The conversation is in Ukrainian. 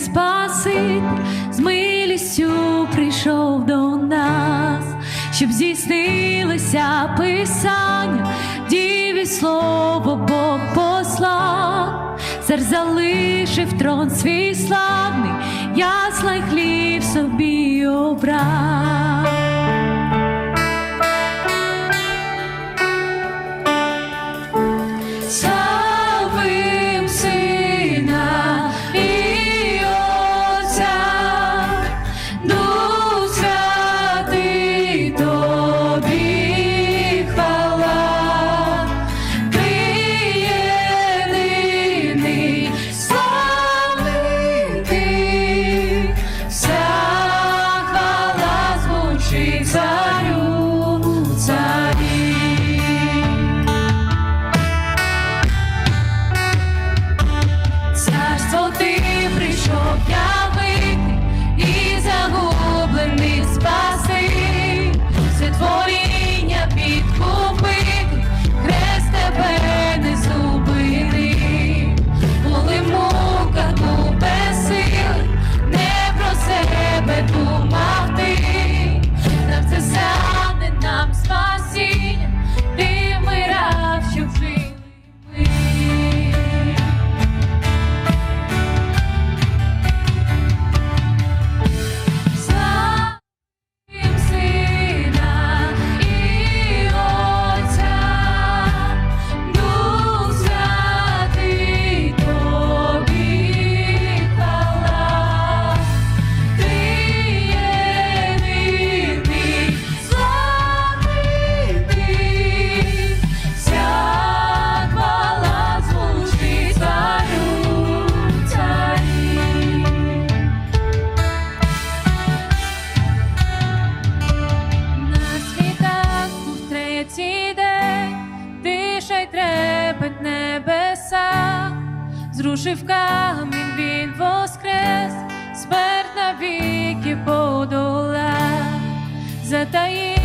спаситель з милістю прийшов до нас, щоб здійснилося Писання, діві слово Бог послав, цар залишив трон свій славний, ясла хліб собі обрав. зрушив камінь, він воскрес, смерть навіки подолав, затаїв.